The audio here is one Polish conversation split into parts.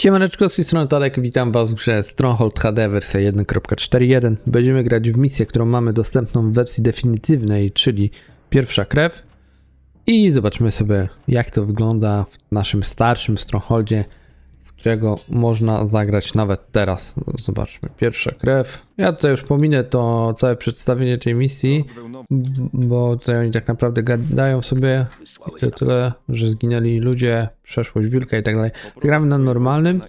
Siemaneczko, z tej strony Tadek, witam was w grze Stronghold HD wersja 1.41. Będziemy grać w misję, którą mamy dostępną w wersji definitywnej, czyli pierwsza krew. I zobaczmy sobie, jak to wygląda w naszym starszym Strongholdzie, którego można zagrać nawet teraz. Zobaczmy, pierwsza krew. Ja tutaj już pominę to całe przedstawienie tej misji, bo tutaj oni tak naprawdę gadają sobie i to tyle, że zginęli ludzie, przeszłość wilka i tak dalej. Gramy na normalnym.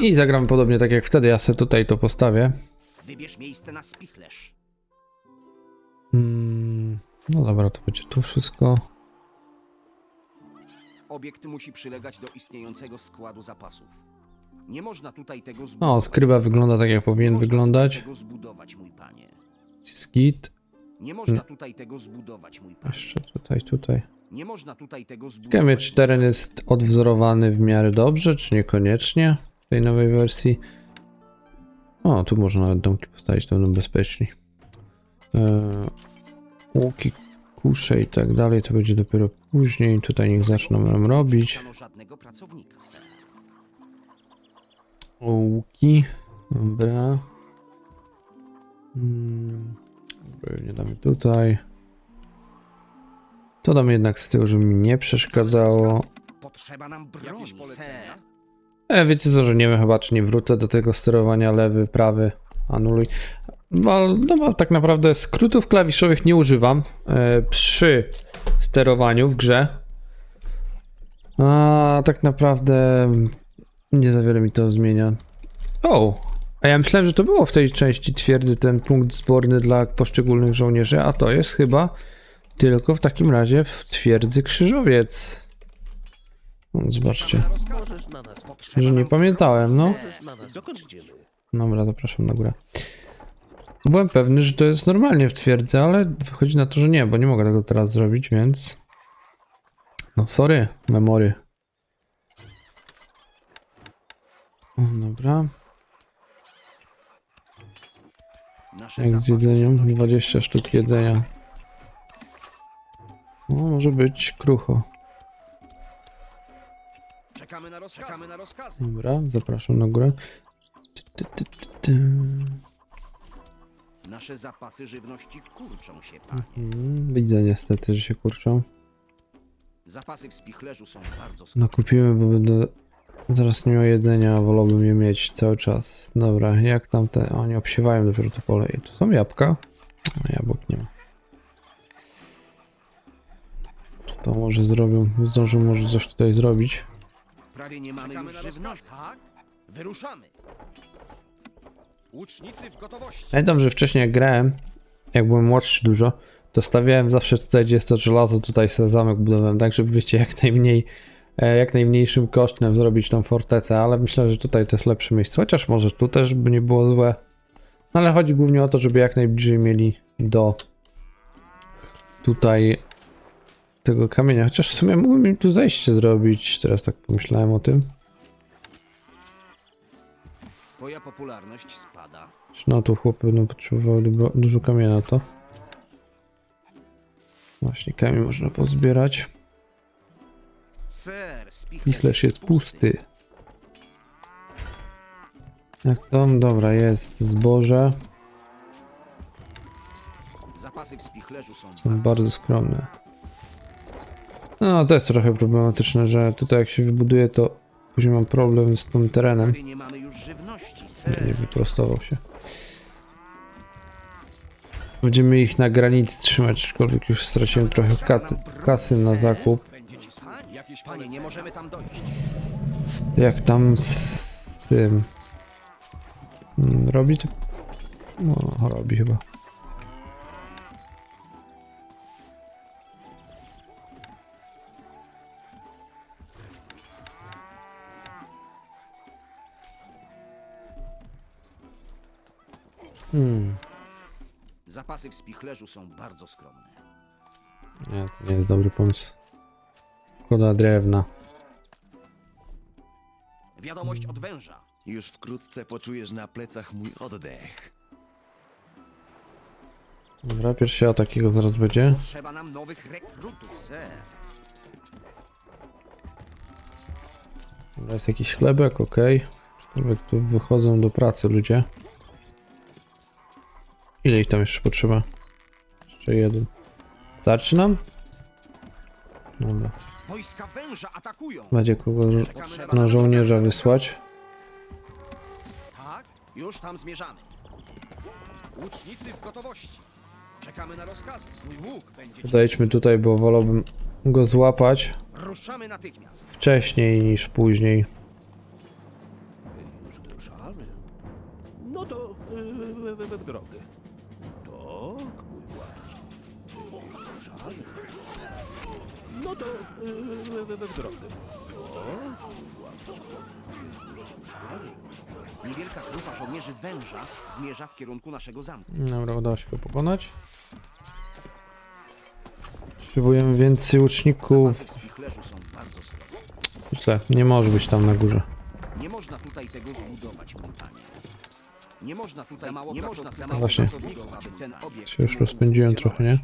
I zagram podobnie tak jak wtedy, ja sobie tutaj to postawię. Wybierz miejsce na spichlerz. No dobra, to będzie tu wszystko. Obiekt musi przylegać do istniejącego składu zapasów. Nie można tutaj tego zbudować. O, skryba wygląda tak jak Nie powinien można wyglądać. Tego zbudować, mój panie. Jest git. Nie można tutaj tego zbudować, mój panie. Jeszcze tutaj, tutaj. Nie można tutaj tego zbudować. Ciekawe, czy teren jest odwzorowany w miarę dobrze, czy niekoniecznie w tej nowej wersji. O, tu można nawet domki postawić, to będą bezpieczni. Eee, łuki, kusze i tak dalej, to będzie dopiero później. Tutaj niech zaczną nam robić. Nie żadnego pracownika, sir. O, łuki. Dobra. Mm, nie damy tutaj. To damy jednak z tyłu, żeby mi nie przeszkadzało. Potrzeba nam broni. E, wiecie co, że nie wiem chyba, czy nie wrócę do tego sterowania lewy, prawy, anuluj. Bo, no bo tak naprawdę skrótów klawiszowych nie używam e, przy sterowaniu w grze. A tak naprawdę nie za wiele mi to zmienia. O! A ja myślałem, że to było w tej części twierdzy ten punkt zborny dla poszczególnych żołnierzy, a to jest chyba tylko w takim razie w twierdzy krzyżowiec. No, zobaczcie. Że nie pamiętałem, no. Dobra, zapraszam na górę. Byłem pewny, że to jest normalnie w twierdzy, ale wychodzi na to, że nie, bo nie mogę tego teraz zrobić, więc... No sorry, memory. O, dobra. Jak z jedzeniem? żywności 20 sztuk jedzenia. No, może być krucho. Czekamy na rozkazy. Dobra, zapraszam na górę. Ty, ty, ty, ty, ty. Nasze zapasy żywności kurczą się, panie. Mhm, Widzę niestety, że się kurczą. Zapasy w spichlerzu są bardzo No kupimy, bo będę zaraz nie miał jedzenia, a wolałbym je mieć cały czas. Dobra, jak tam te... Oni obsiewają dopiero to pole. I tu są jabłka? A jabłek nie ma. To może zrobią, zdążą może coś tutaj zrobić. Prawie nie mamy już żywności. Tak? Wyruszamy. Pamiętam, że wcześniej jak grałem, jak byłem młodszy dużo, to stawiałem zawsze tutaj, gdzie jest to żelazo, tutaj sobie zamek budowałem, tak żeby wiecie, jak najmniej, e, jak najmniejszym kosztem zrobić tą fortecę, ale myślę, że tutaj to jest lepsze miejsce, chociaż może tu też by nie było złe. No ale chodzi głównie o to, żeby jak najbliżej mieli do tutaj tego kamienia, chociaż w sumie mógłbym im tu zejście zrobić, teraz tak pomyślałem o tym. Twoja popularność spada. No tu chłopy będą potrzebowały du- dużo kamienia to. Właśnie kamień można pozbierać. Ser, spichlerz, Pichlerz jest pusty. Jak tam? Dobra, jest zboże. Zapasy w spichlerzu są, Są bardzo skromne. No, to jest trochę problematyczne, że tutaj jak się wybuduje, to później mam problem z tym terenem. Prawie nie mamy już żywności, Nie, wyprostował się. Będziemy ich na granicy trzymać, aczkolwiek już straciłem trochę katy, kasy na zakup. Jak tam z tym mm, robi? to- No, robi chyba. Hmm, Zapasy w spichlerzu są bardzo skromne. nie, to nie jest dobry pomysł. Szkoda drewna. Wiadomość od węża. Już wkrótce poczujesz na plecach mój oddech. Dobra, pierwszy atak takiego zaraz będzie. Trzeba nam nowych rekrutów, ser. Dobra, Jest jakiś chlebek, ok. Aczkolwiek tu wychodzą do pracy ludzie. Ile ich tam jeszcze potrzeba? Jeszcze jeden. Starczy nam? Dobra. Wojska węża atakują! Będzie kogo Czekamy na żołnierza wysłać. Tak, już tam zmierzamy. Łucznicy w gotowości. Czekamy na rozkazy. Mój łuk będzie Podejdźmy tutaj, bo wolałbym go złapać Ruszamy natychmiast. wcześniej niż później. Już ruszamy. No to yy, w drogę. Tak, mój władco. Ruszamy. No to yy, w, w, w drogę. Niewielka grupa żołnierzy węża zmierza w kierunku naszego zamku. Dobra, udało się go pokonać. Potrzebujemy więcej łuczników. Zapasy w spichlerzu są bardzo słabe. Źle, nie może być tam na górze. Nie można tutaj tego zbudować, mój panie. Nie można tutaj, mało nie można za mało Właśnie. pracowników, aby ten obiekt Się już mógł rozpędziłem trochę, nie?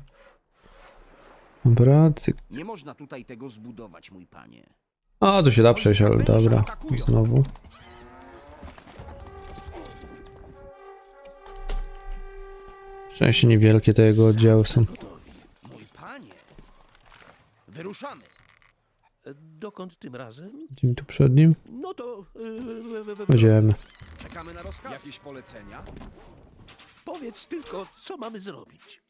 Dobra, cyk. Nie można tutaj tego zbudować, mój panie. O, tu się da przejść, ale dobra. Znowu. Szczęście niewielkie te jego oddziały są. Mój panie. Wyruszamy. E, Dokąd tym razem? Idziemy tu przed nim? No to yy, Będziemy. Czekamy na rozkaz. Jakieś polecenia? Powiedz tylko, co mamy zrobić.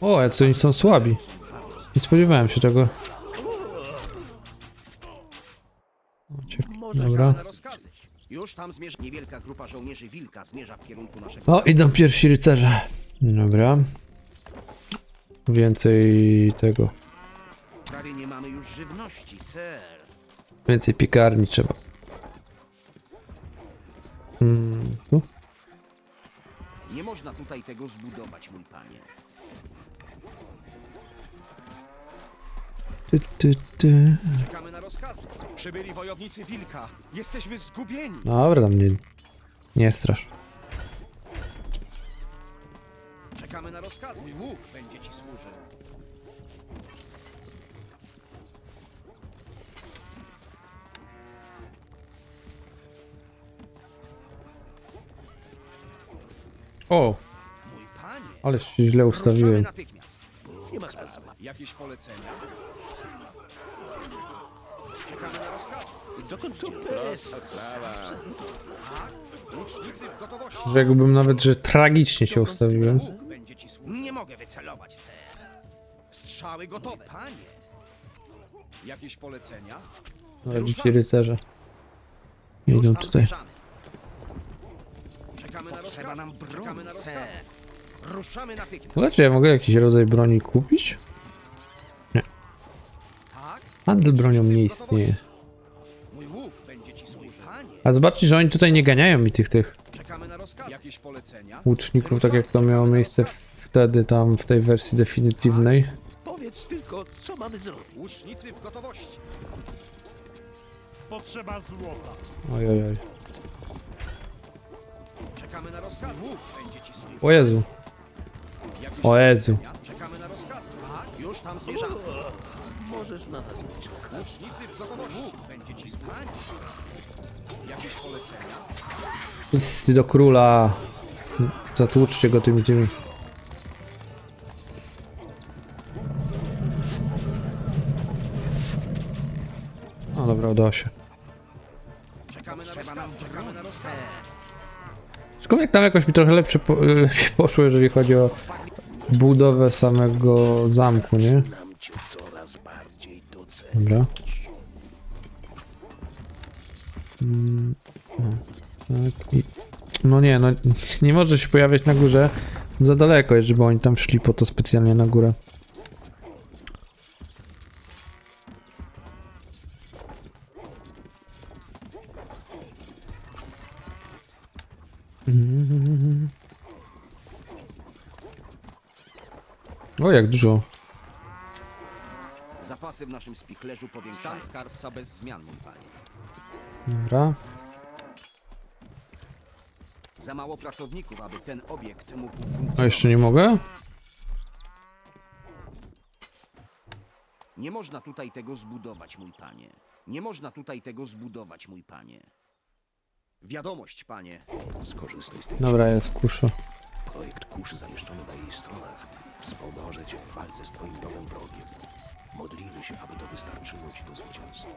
O, jacy oni są słabi. Nie spodziewałem się tego. Uciek. Dobra. Na rozkazy. Już tam zmierza. Niewielka grupa żołnierzy wilka zmierza w kierunku naszego. O, idą pierwsi rycerze. Dobra. Więcej tego. Prawie nie mamy już żywności, ser. Więcej piekarni trzeba. Mm, tu? Nie można tutaj tego zbudować, mój panie. Ty, ty, ty. Czekamy na rozkazy. Przybyli wojownicy wilka. Jesteśmy zgubieni. Dobra, tam nie, nie strasz. Czekamy na rozkazy. Mój łuk będzie ci służył. O, ale się źle ustawiłem. Nie ma sprawy. Jakieś polecenia? Czekamy na rozkazy. Dokąd to Łucznicy w gotowości. Rzekłbym nawet, że tragicznie się ustawiłem. Łuk będzie ci służył. Nie mogę wycelować, ser. Strzały gotowe. Panie. Jakieś polecenia? Ale ci rycerze. Już Idą tam tutaj. zmierzamy. Czekamy na rozkazy. nam Czekamy na rozkazy. Ruszamy natychmiast. Słuchajcie, ja mogę jakiś rodzaj broni kupić? Tak? Handel bronią nie istnieje. Mój łuk będzie ci służył. Panie. A zobaczcie, że oni tutaj nie ganiają mi tych tych Czekamy na rozkazy. Jakieś polecenia? łuczników, tak jak to miało miejsce wtedy tam w tej wersji definitywnej. Powiedz tylko, co mamy zrobić. Łucznicy w gotowości. Potrzeba złota. Oj, oj, oj. Czekamy na będzie ci służył. O Jezu. O Jezu. Czekamy na rozkazy. Tak? Już tam zmierzamy. Możesz na nas liczyć. Łucznicy w gotowości. Będzie ci służył. Jakieś polecenia? Wszyscy do króla. Zatłuczcie go tymi tymi. No dobra, udało się. Czekamy na rozkazy. Czekamy na rozkazy. Aczkolwiek tam jakoś mi trochę lepsze po, lepiej poszło, jeżeli chodzi o budowę samego zamku, nie? Dobra. Mm, o, tak. No nie, no nie może się pojawiać na górze. Za daleko żeby oni tam szli po to specjalnie na górę. Mm. O, jak dużo. Zapasy w naszym spichlerzu powiększają. Stan skarbca bez zmian, mój panie. Dobra. Za mało pracowników, aby ten obiekt mógł A funkcjonować. jeszcze nie mogę? Nie można tutaj tego zbudować, mój panie. Nie można tutaj tego zbudować, mój panie. Wiadomość, panie. Skorzystaj z tej Dobra, jest kusza. Projekt kuszy zamieszczony na jej stronach wspomoże cię w walce z twoim nowym wrogiem. Modlimy się, aby to wystarczyło ci do zwycięstwa.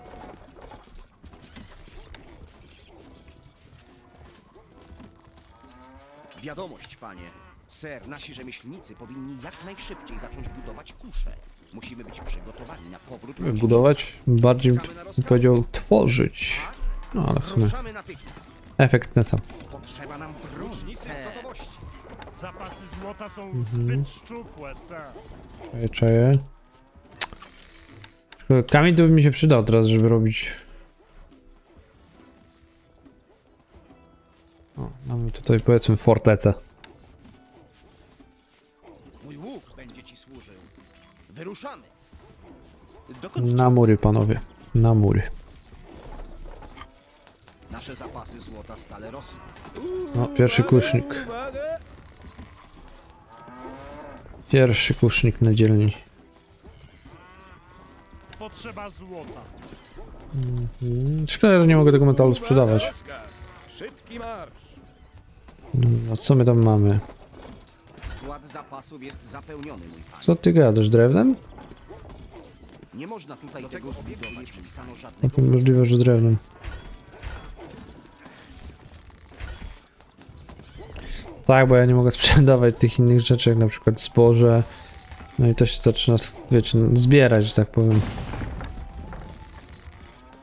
Wiadomość, panie. Ser, nasi rzemieślnicy powinni jak najszybciej zacząć budować kusze. Musimy być przygotowani na powrót ludzi. Budować, bardziej bym powiedział tworzyć. No ale w sumie Ruszamy natychmiast. efekt ten sam. Potrzeba nam gotowości. Zapasy złota są Mhm. zbyt szczupłe, sir. Czaję, czaję. Tylko Kamień to by mi się przydał teraz, żeby robić. O, mamy tutaj powiedzmy fortecę. Mój łuk będzie ci służył. Wyruszamy. Dokąd Na mury, panowie. Na mury. Nasze zapasy złota stale rosną. No, pierwszy kusznik. Pierwszy kusznik na dzielni. Potrzeba złota. Mm, Szkoda, że nie mogę tego metalu sprzedawać. Szybki marsz! A co my tam mamy? Skład zapasów jest zapełniony, mój. Co ty gadasz, drewnem? Nie można tutaj tego zbudować, przypisano No żadnego... możliwe, że drewnem. Tak, bo ja nie mogę sprzedawać tych innych rzeczy, jak na przykład zboże. No i to się zaczyna, wiecie, zbierać, że tak powiem.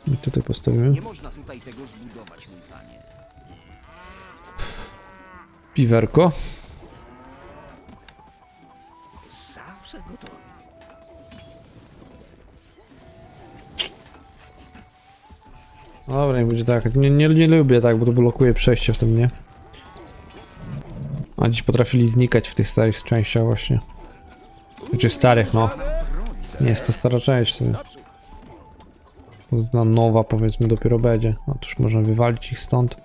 I tutaj postawimy. Nie można tutaj tego zbudować, mój panie. Piwerko. Zawsze. Dobra, nie będzie tak. Nie, nie, nie lubię tak, bo to blokuje przejście w tym, nie? A dziś potrafili znikać w tych starych częściach właśnie. Znaczy starych, no. Nie jest to stara część sobie. Ta nowa powiedzmy dopiero będzie. Otóż można wywalić ich stąd.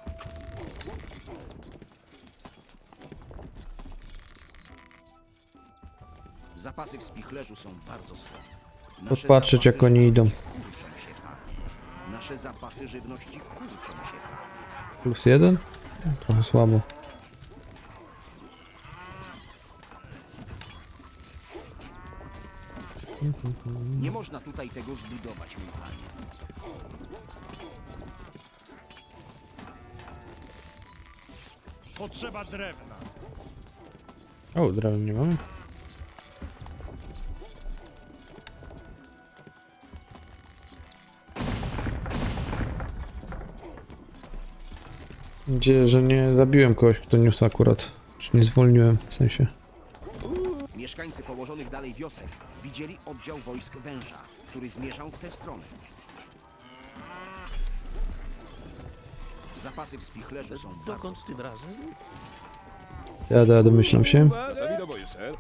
Zapasy w spichlerzu są bardzo skromne. Jak oni idą. panie. Nasze zapasy żywności kurczą się. panie. Plus jeden? Trochę słabo. Nie można tutaj tego zbudować, mój panie. Potrzeba drewna. O, drewna nie mamy. Gdzie, że nie zabiłem kogoś, kto niósł akurat. Czy nie zwolniłem, w sensie. Mieszkańcy położonych dalej wiosek widzieli oddział wojsk węża, który zmierzał w tę stronę. Zapasy w spichlerzu są bardzo Dokąd tym razem? Jadę, ja domyślam się. Gotowi do boju, ser.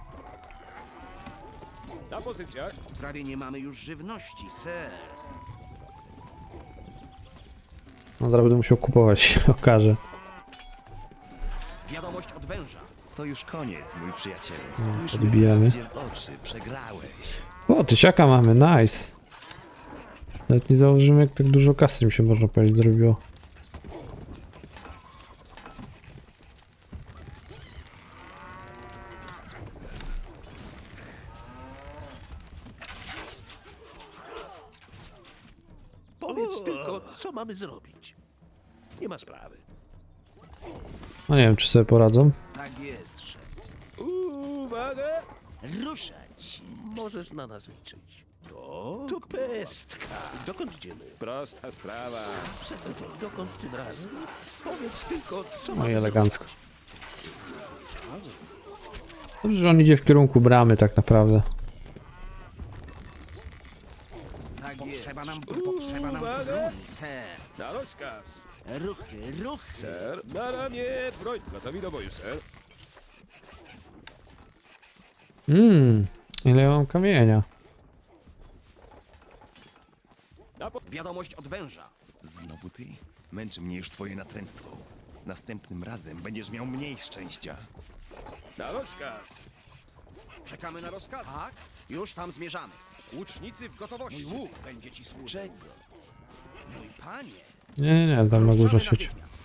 Na pozycjach. Prawie nie mamy już żywności, ser. No zaraz będę musiał kupować, się okaże. Wiadomość od węża. To już koniec, mój przyjacielu. No, Spójrz mi podbijamy. prawdzie w oczy. Przegrałeś. O, tysiaka mamy, nice. Nawet nie założymy, jak tak dużo kasy mi się, można powiedzieć, zrobiło. Powiedz tylko, co mamy zrobić. Nie ma sprawy. No nie wiem, czy sobie poradzą. Tak jest, szef. Uwaga! Ruszać. Możesz na nas liczyć. To, to pestka. Dokąd idziemy? Prosta sprawa. Dokąd tym razem? Powiedz tylko, co No i mamy elegancko. Dobrze, że on idzie w kierunku bramy tak naprawdę. Tak jest. Potrzeba nam, potrzeba nam broni, ser. Na rozkaz. Ruchy, ruchy. Ser, na ramię, broń. Gotowi do boju, ser. Mmm, ile ja mam kamienia. Wiadomość od węża. Znowu ty? Męczy mnie już twoje natręctwo. Następnym razem będziesz miał mniej szczęścia. Na rozkaz. Czekamy na rozkazy. Tak? Już tam zmierzamy. Łucznicy w gotowości. Mój łuk będzie ci służył. Czego? Mój panie. Nie, nie, tam na górze ruszamy sieć. natychmiast.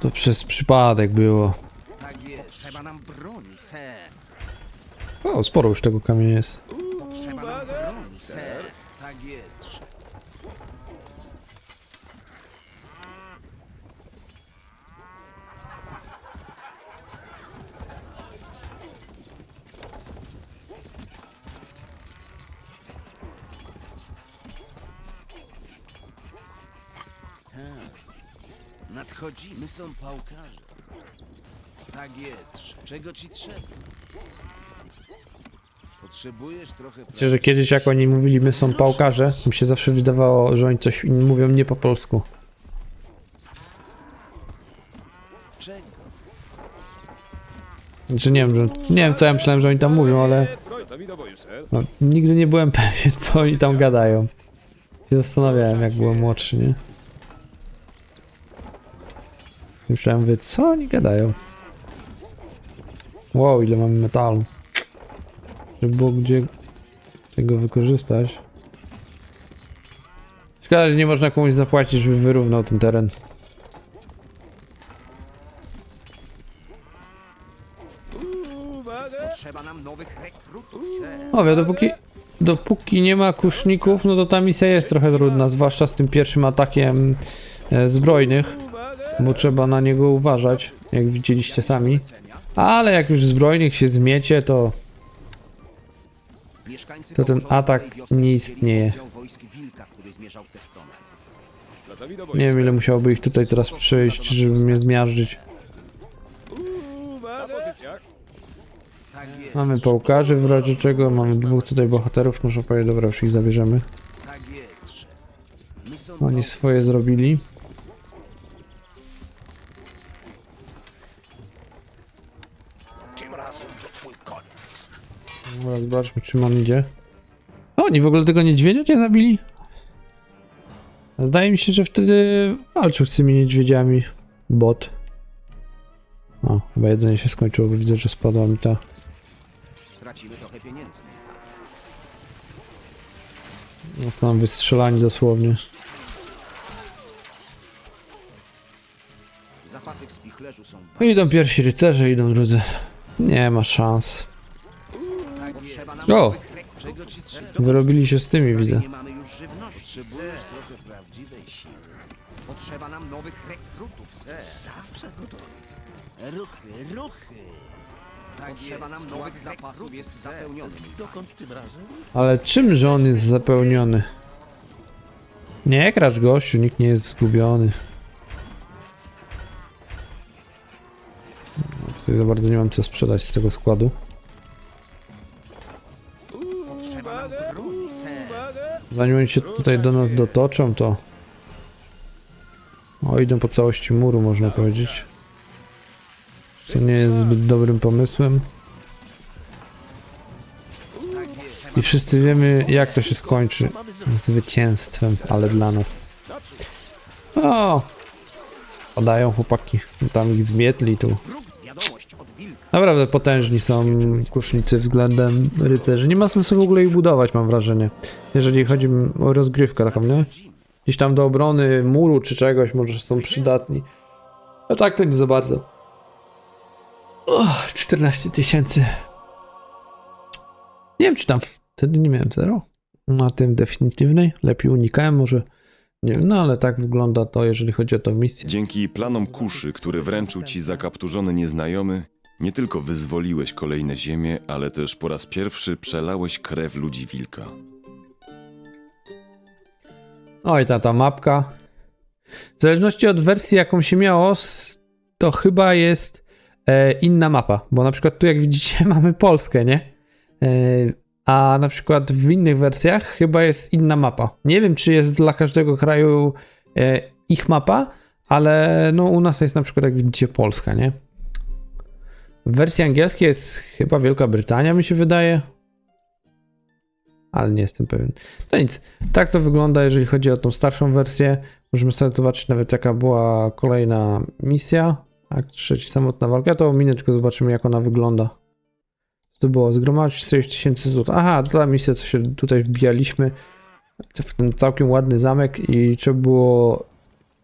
To przez przypadek było. Tak jest. Trzeba nam broni, ser. O, sporo już tego kamienia jest. Trzeba nam broni, ser. Tak jest, szef. Tak. Nadchodzimy, są pałkarze. Tak jest, szef. Czego ci trzeba? Potrzebujesz trochę Wiecie, że kiedyś jak oni mówili, my są pałkarze, mi się zawsze wydawało, że oni coś mówią nie po polsku. Znaczy nie wiem, że, nie wiem co ja myślałem, że oni tam mówią, ale no, nigdy nie byłem pewien, co oni tam gadają. Się zastanawiałem, jak byłem młodszy, nie? Myślałem, mówię, co oni gadają? Wow, ile mamy metalu. Żeby było gdzie tego wykorzystać. Szkoda, że nie można komuś zapłacić, żeby wyrównał ten teren. Potrzeba nam nowych rekrutów. Mówię, dopóki, dopóki nie ma kuszników, no to ta misja jest trochę trudna, zwłaszcza z tym pierwszym atakiem e, zbrojnych, bo trzeba na niego uważać, jak widzieliście sami. Ale jak już zbrojnych się zmiecie, to To ten atak nie istnieje. nie wiem ile musiałoby ich tutaj teraz przyjść, żeby mnie zmiażdżyć. Mamy pałkarzy w razie czego, mamy dwóch tutaj bohaterów, można powiedzieć, dobra, już ich zabierzemy. tak Oni swoje zrobili. Dobra, zobaczmy czym on idzie. O, oni w ogóle tego niedźwiedzia nie zabili? Zdaje mi się, że wtedy walczył z tymi niedźwiedziami. Bot. O, chyba jedzenie się skończyło, bo widzę, że spadła mi ta. Tracimy trochę pieniędzy. Zostaną wystrzelani dosłownie. Zapasy w spichlerzu są Idą pierwsi rycerze, idą drudzy. Nie ma szans. O! Wyrobili się z tymi, widzę. Nie mamy już żywności, Potrzebujesz trochę prawdziwej siły. Potrzeba nam nowych rekrutów, ser. Zawsze gotowi. Ruchy, ruchy. Tak Potrzeba nam nowych zapasów, jest zapełniony. Dokąd tym razem? Ale czymże on jest zapełniony? Nie kracz gościu, nikt nie jest zgubiony. No, Tutaj za bardzo nie mam co sprzedać z tego składu. Zanim oni się tutaj do nas dotoczą, to... O, idą po całości muru, można powiedzieć. Co nie jest zbyt dobrym pomysłem. I wszyscy wiemy, jak to się skończy. Zwycięstwem, ale dla nas. O! Padają chłopaki. Tam ich zmietli tu. Wróg, wiadomość od wilka. Naprawdę potężni są kusznicy względem rycerzy. Nie ma sensu w ogóle ich budować, mam wrażenie. Jeżeli chodzi o rozgrywkę taką, nie? Gdzieś tam do obrony muru czy czegoś może są przydatni. A tak to nie za bardzo. Och, 14 tysięcy. Nie wiem, czy tam wtedy nie miałem zero. Na tym definitywnej. Lepiej unikałem może. Nie wiem, no ale tak wygląda to, jeżeli chodzi o tą misję. Dzięki planom kuszy, który wręczył ci zakapturzony nieznajomy, nie tylko wyzwoliłeś kolejne ziemie, ale też po raz pierwszy przelałeś krew ludzi wilka. Oj, ta, ta mapka. W zależności od wersji, jaką się miało, to chyba jest e, inna mapa. Bo na przykład tu, jak widzicie, mamy Polskę, nie? E, a na przykład w innych wersjach chyba jest inna mapa. Nie wiem, czy jest dla każdego kraju e, ich mapa, ale no u nas jest na przykład, jak widzicie, Polska, nie? W wersji angielskiej jest chyba Wielka Brytania, mi się wydaje. Ale nie jestem pewien. No nic, tak to wygląda, jeżeli chodzi o tą starszą wersję. Możemy sobie zobaczyć nawet jaka była kolejna misja. Akt trzeci, samotna walka. To mineczkę zobaczymy jak ona wygląda. to było zgromadzić 6000 zł. Aha, to ta misja, co się tutaj wbijaliśmy w ten całkiem ładny zamek i trzeba było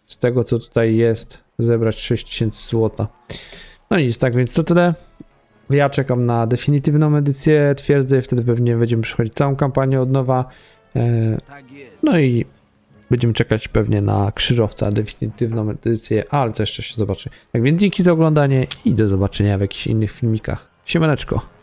z tego, co tutaj jest, zebrać 6000 zł. No nic, tak więc to tyle. Ja czekam na definitywną edycję twierdzy, wtedy pewnie będziemy przechodzić całą kampanię od nowa. E, Tak no i będziemy czekać pewnie na krzyżowca, definitywną edycję, ale to jeszcze się zobaczy. Tak więc dzięki za oglądanie i do zobaczenia w jakichś innych filmikach. Siemaneczko.